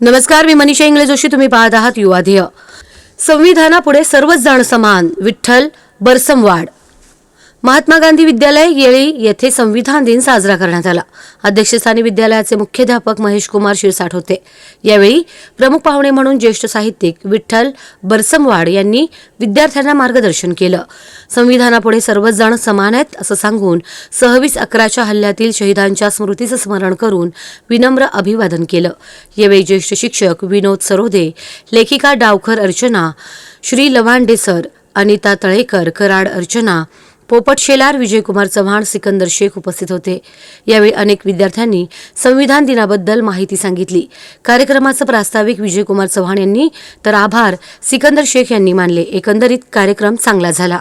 नमस्कार मी मनीषा इंगळे जोशी. तुम्ही पाहत आहात युवाध्येय संविधानापुढे सर्वच जण समान विठ्ठल बरसमवाड महात्मा गांधी विद्यालय येळी येथे संविधान दिन साजरा करण्यात आला. अध्यक्षस्थानी विद्यालयाचे मुख्याध्यापक महेश कुमार शिरसाट होते. यावेळी प्रमुख पाहुणे म्हणून ज्येष्ठ साहित्यिक विठ्ठल बरसमवाड यांनी विद्यार्थ्यांना मार्गदर्शन केलं. संविधानापुढे सर्वच जण समान आहेत असं सांगून सहवीस अकराच्या हल्ल्यातील शहीदांच्या स्मृतीचं स्मरण करून विनम्र अभिवादन केलं. यावेळी ज्येष्ठ शिक्षक विनोद सरोदे लेखिका डावखर अर्चना श्री लवांडे सर अनिता तळेकर कराड अर्चना पोपट शेलार विजयकुमार चव्हाण सिकंदर शेख उपस्थित होते. यावेळी अनेक विद्यार्थ्यांनी संविधान दिनाबद्दल माहिती सांगितली. कार्यक्रमाचं प्रास्ताविक विजयकुमार चव्हाण यांनी तर आभार सिकंदर शेख यांनी मानले. एकंदरीत कार्यक्रम चांगला झाला.